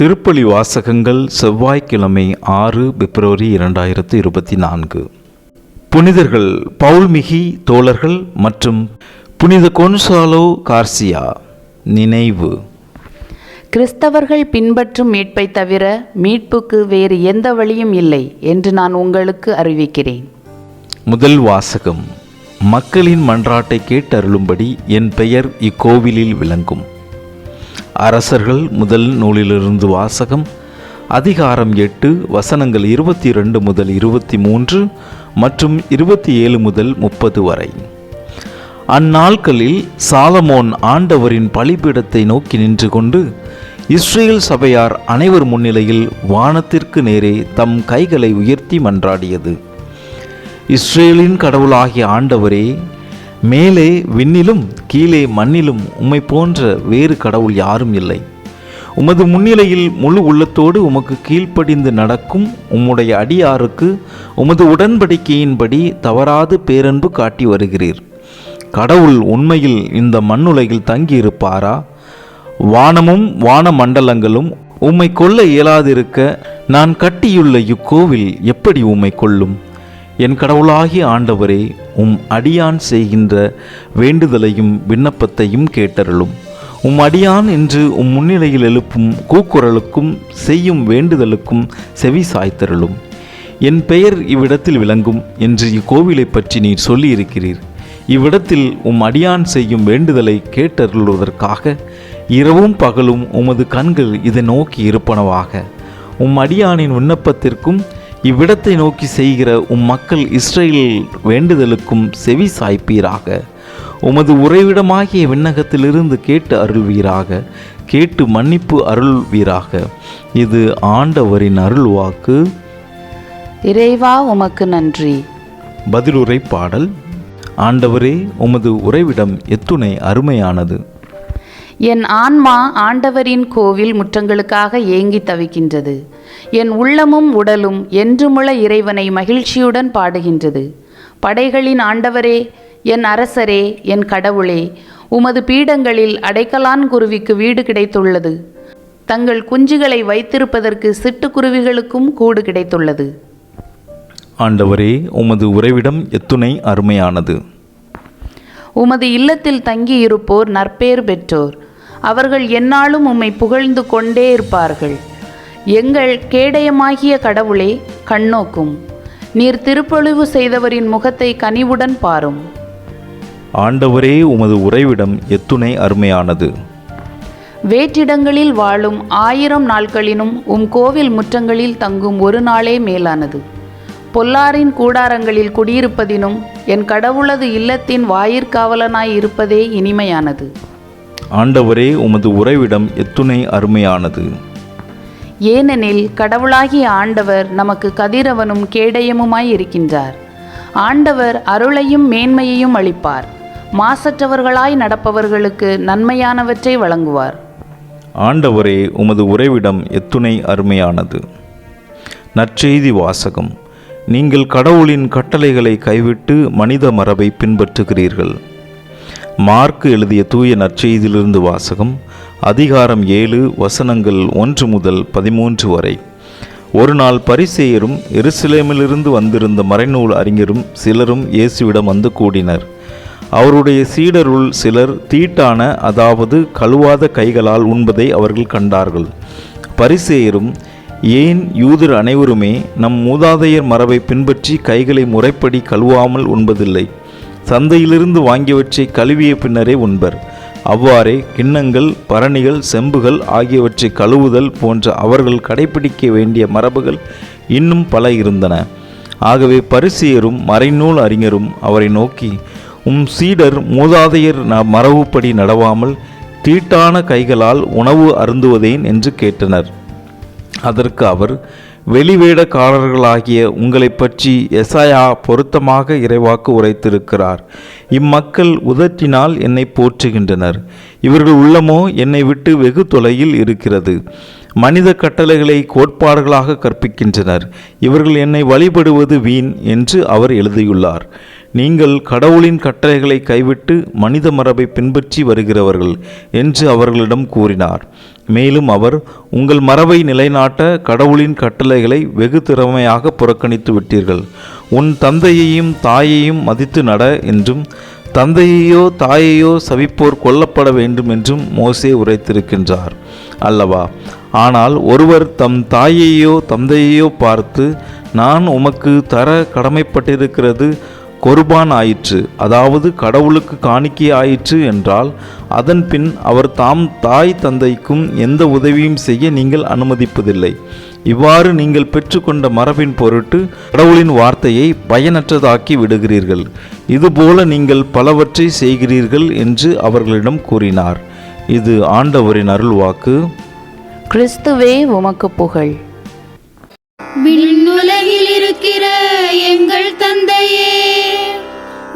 திருப்பலி வாசகங்கள் செவ்வாய்க்கிழமை ஆறு பிப்ரவரி இரண்டாயிரத்து இருபத்தி நான்கு. புனிதர்கள் பவுல்மிகி தோழர்கள் மற்றும் புனித கொன்சாலோ கார்சியா நினைவு. கிறிஸ்தவர்கள் பின்பற்றும் மீட்பை தவிர மீட்புக்கு வேறு எந்த வழியும் இல்லை என்று நான் உங்களுக்கு அறிவிக்கிறேன். முதல் வாசகம் மக்களின் மன்றாட்டை கேட்டருளும்படி என் பெயர் இக்கோவிலில் விளங்கும். அரசர்கள் முதல் நூலிலிருந்து வாசகம் அதிகாரம் எட்டு வசனங்கள் இருபத்தி ரெண்டு முதல் இருபத்தி மூன்று மற்றும் இருபத்தி ஏழு முதல் முப்பது வரை. அந்நாட்களில் சாலமோன் ஆண்டவரின் பலிபீடத்தை நோக்கி நின்று கொண்டு இஸ்ரேல் சபையார் அனைவர் முன்னிலையில் வானத்திற்கு நேரே தம் கைகளை உயர்த்தி மன்றாடியது. இஸ்ரேலின் கடவுளாகிய ஆண்டவரே மேலே விண்ணிலும் கீழே மண்ணிலும் உம்மை போன்ற வேறு கடவுள் யாரும் இல்லை. உமது முன்னிலையில் முழு உள்ளத்தோடு உமக்கு கீழ்ப்படிந்து நடக்கும் உம்முடைய அடியாருக்கு உமது உடன்படிக்கையின்படி தவறாது பேரன்பு காட்டி வருகிறீர். கடவுள் உண்மையில் இந்த மண்ணுலகில் தங்கியிருப்பாரா? வானமும் வான மண்டலங்களும் உம்மை கொல்ல இயலாதிருக்க நான் கட்டியுள்ள இக்கோவில் எப்படி உம்மை கொள்ளும் என் கடவுளாகிய ஆண்டவரே உம் அடியான் செய்கின்ற வேண்டுதலையும் விண்ணப்பத்தையும் கேட்டருளும். உம் அடியான் என்று உம் முன்னிலையில் எழுப்பும் கூக்குரலுக்கும் செய்யும் வேண்டுதலுக்கும் செவி சாய்த்தருளும். என் பெயர் இவ்விடத்தில் விளங்கும் என்று இக்கோவிலை பற்றி நீர் சொல்லியிருக்கிறீர். இவ்விடத்தில் உம் அடியான் செய்யும் வேண்டுதலை கேட்டருளுவதற்காக இரவும் பகலும் உமது கண்கள் இதை நோக்கி இருப்பனவாக. உம் அடியானின் விண்ணப்பத்திற்கும் இவ்விடத்தை நோக்கி செய்கிற உம் மக்கள் இஸ்ரேல் வேண்டுதலுக்கும் செவி சாய்ப்பீராக. உமது உறைவிடமாகிய விண்ணகத்திலிருந்து கேட்டு அருள்வீராக. கேட்டு மன்னிப்பு அருள்வீராக. இது ஆண்டவரின் அருள்வாக்கு. இறைவா உமக்கு நன்றி. பதிலுரை பாடல். ஆண்டவரே உமது உறைவிடம் எத்துணை அருமையானது. என் ஆன்மா ஆண்டவரின் கோவில் முற்றங்களுக்காக ஏங்கி தவிக்கின்றது. என் உள்ளமும் உடலும் என்றுமுள்ள இறைவனை மகிழ்ச்சியுடன் பாடுகின்றது. படைகளின் ஆண்டவரே என் அரசரே என் கடவுளே உமது பீடங்களில் அடைக்கலான் குருவிக்கு வீடு கிடைத்துள்ளது. தங்கள் குஞ்சுகளை வைத்திருப்பதற்கு சிட்டுக்குருவிகளுக்கும் கூடு கிடைத்துள்ளது. ஆண்டவரே உமது உறைவிடம் எத்துணை அருமையானது. உமது இல்லத்தில் தங்கியிருப்போர் நற்பேறு பெற்றோர். அவர்கள் எந்நாளும் உம்மை புகழ்ந்து கொண்டே இருப்பார்கள். எங்கள் கேடயமாகிய கடவுளே கண்ணோக்கும். நீர் திருப்பொழிவு செய்தவரின் முகத்தை கனிவுடன் பாரும். ஆண்டவரே உமது உறைவிடம் எத்துணை அருமையானது. வேற்றிடங்களில் வாழும் ஆயிரம் நாட்களினும் உம் கோவில் முற்றங்களில் தங்கும் ஒரு நாளே மேலானது. பொல்லாரின் கூடாரங்களில் குடியிருப்பதினும் என் கடவுளது இல்லத்தின் வாயிற்காவலனாய் இருப்பதே இனிமையானது. ஆண்டவரே உமது உறைவிடம் எத்துணை அருமையானது. ஏனெனில் கடவுளாகிய ஆண்டவர் நமக்கு கதிரவனும் கேடயமுமாய் இருக்கின்றார். ஆண்டவர் அருளையும் மேன்மையையும் அளிப்பார். மாசற்றவர்களாய் நடப்பவர்களுக்கு நன்மையானவற்றை வழங்குவார். ஆண்டவரே உமது உறைவிடம் எத்துணை அருமையானது. நற்செய்தி வாசகம். நீங்கள் கடவுளின் கட்டளைகளை கைவிட்டு மனித மரபை பின்பற்றுகிறீர்கள். மார்க்கு எழுதிய தூய நற்செய்தியிலிருந்து வாசகம். அதிகாரம் ஏழு வசனங்கள் ஒன்று முதல் பதிமூன்று வரை. ஒரு நாள் பரிசேயரும் எருசலேமிலிருந்து வந்திருந்த மறைநூல் அறிஞரும் சிலரும் இயேசுவிடம் வந்து கூடினர். அவருடைய சீடருள் சிலர் தீட்டான அதாவது கழுவாத கைகளால் உண்பதை அவர்கள் கண்டார்கள். பரிசேயரும் ஏன் யூதர் அனைவருமே நம் மூதாதையர் மரபை பின்பற்றி கைகளை முறைப்படி கழுவாமல் உண்பதில்லை? சந்தையிலிருந்து வாங்கியவற்றை கழுவிய பின்னரே உண்பர். அவ்வாறே கிண்ணங்கள் பரணிகள் செம்புகள் ஆகியவற்றை கழுவுதல் போன்ற அவர்கள் கடைபிடிக்க வேண்டிய மரபுகள் இன்னும் பல இருந்தன. ஆகவே பரிசியரும் மறைநூல் அறிஞரும் அவரை நோக்கி உம் சீடர் மூதாதையர் ந மரபுப்படி நடவாமல் தீட்டான கைகளால் உணவு அருந்துவதேன்? என்று கேட்டனர். அதற்கு அவர் வெளிவேடக்காரர்களாகிய உங்களைப் பற்றி எசாயா பொருத்தமாக இறைவாக்கு உரைத்திருக்கிறார். இம்மக்கள் உதற்றினால் என்னை போற்றுகின்றனர். இவர்கள் உள்ளமோ என்னை விட்டு வெகு தொலையில் இருக்கிறது. மனித கட்டளைகளை கோட்பாடுகளாக கற்பிக்கின்றனர். இவர்கள் என்னை வழிபடுவது வீண் என்று அவர் எழுதியுள்ளார். நீங்கள் கடவுளின் கட்டளைகளை கைவிட்டு மனித மரபை பின்பற்றி வருகிறவர்கள் என்று அவர்களிடம் கூறினார். மேலும் அவர் உங்கள் மரபை நிலைநாட்ட கடவுளின் கட்டளைகளை வெகு திறமையாக புறக்கணித்து விட்டீர்கள். உன் தந்தையையும் தாயையும் மதித்து நட என்றும் தந்தையையோ தாயையோ சவிப்போர் கொல்லப்பட வேண்டும் என்றும் மோசே உரைத்திருக்கின்றார். அல்லவா? ஆனால் ஒருவர் தம் தாயையோ தந்தையையோ பார்த்து நான் உமக்கு தர கடமைப்பட்டிருக்கிறது கொர்பான் ஆயிற்று அதாவது கடவுளுக்கு காணிக்கை ஆயிற்று என்றால் அதன் பின் அவர் தாம் தாய் தந்தைக்கும் எந்த உதவியும் செய்ய நீங்கள் அனுமதிப்பதில்லை. இவ்வாறு நீங்கள் பெற்றுக்கொண்ட மரபின் பொருட்டு கடவுளின் வார்த்தையை பயனற்றதாக்கி விடுகிறீர்கள். இதுபோல நீங்கள் பலவற்றை செய்கிறீர்கள் என்று அவர்களிடம் கூறினார். இது ஆண்டவரின் அருள்வாக்கு. கிறிஸ்துவே உமக்கு புகழ். விண்ணுலகில் இருக்கிற எங்கள் தந்தையே.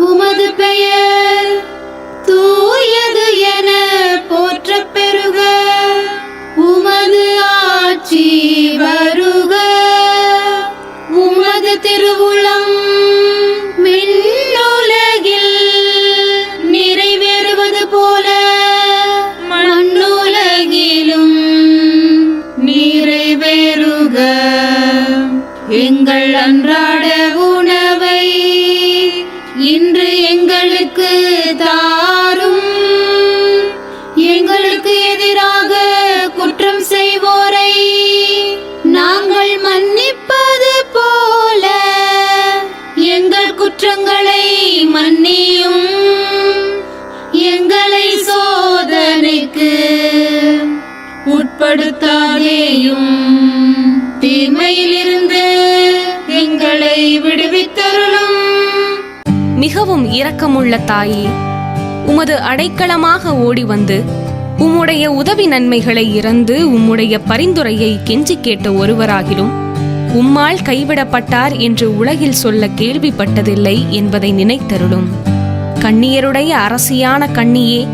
உமது பெயர் தூயது என போற்ற பெருக உமது ஆட்சி வருக. உமது திருவுள் உட்படுத்தாதேயும் தீமையிலிருந்து எங்களை விடுவித்தருளும். மிகவும் இரக்கமுள்ள தாயே உமது அடைக்கலமாக ஓடி வந்து உம்முடைய உதவி நன்மைகளை இறந்து உம்முடைய பரிந்துரையை கெஞ்சி கேட்ட ஒருவராகிலும் உம்மால் கைவிடப்பட்டார் என்று உலகில் சொல்ல கேள்விப்பட்டதில்லை என்பதை நினைத்தருளும். கண்ணியருடைய அரசியான கண்ணியே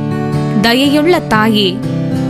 தயையுள்ள தாயே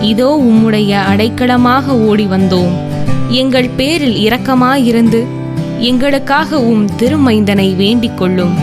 இதோ உம்முடைய அடைக்கலமாக ஓடி வந்தோம். எங்கள் பேரில் இரக்கமாயிருந்து எங்களுக்காக உம் திருமைந்தனை வேண்டிக் கொள்ளும்